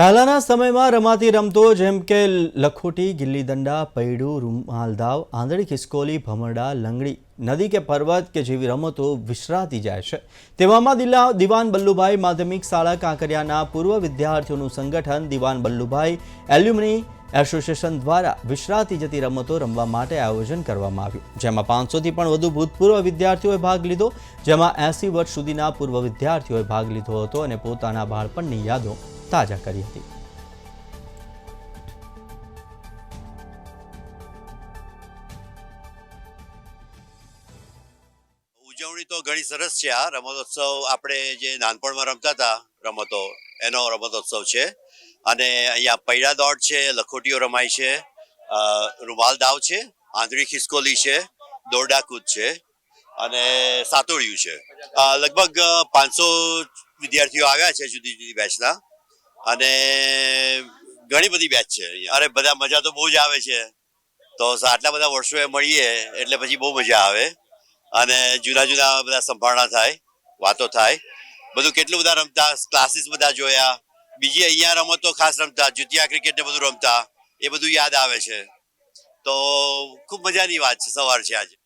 પહેલાંના સમયમાં રમાતી રમતો જેમ કે લખોટી ગિલ્લી દંડા પૈડું, રૂમાલ દાવ, આંધળી ખિસકોલી, ભમરડા, લંગડી, નદી કે પર્વત કે જેવી રમતો વિસરાતી જાય છે. તેવામાં દિલ્લા દિવાન બલ્લુભાઈ માધ્યમિક શાળા કાંકરિયાના પૂર્વ વિદ્યાર્થીઓનું સંગઠન દિવાન બલ્લુભાઈ એલ્યુમની એસોસિએશન દ્વારા વિસરાતી જતી રમતો રમવા માટે આયોજન કરવામાં આવ્યું. જેમાં પાંચસોથી પણ વધુ ભૂતપૂર્વ વિદ્યાર્થીઓએ ભાગ લીધો, જેમાં એંસી વર્ષ સુધીના પૂર્વ વિદ્યાર્થીઓએ ભાગ લીધો હતો અને પોતાના બાળપણની યાદો તાજા કરી હતી ઉજવણી તો ઘણી સરસ છે આ રમતોત્સવ. આપણે જે નાનપણમાં રમતા હતા રમતો, એનો રમતોત્સવ છે. અને અહીંયા પૈડા દોડ છે, લખોટીઓ રમાય છે રૂમાલ દાવ છે, આંધળી ખિસકોલી છે, દોરડા કૂદ છે, અને સાતોડિયું છે. લગભગ પાંચસો વિદ્યાર્થીઓ આવ્યા છે જુદી જુદી બેચના અને ઘણી બધી બેચ છે અરે, બધા મજા તો બહુ જ આવે છે. તો આટલા બધા વર્ષોએ મળીએ, એટલે પછી બહુ મજા આવે. અને જુદા જુદા બધા સંભાળણા થાય, વાતો થાય. બધું કેટલું બધા રમતા ક્લાસીસ બધા જોયા. બીજી અહીંયા રમતો ખાસ રમતા, જુતિયા ક્રિકેટ ને બધું રમતા. એ બધું યાદ આવે છે. તો ખૂબ મજાની વાત છે, સવાર છે આજે.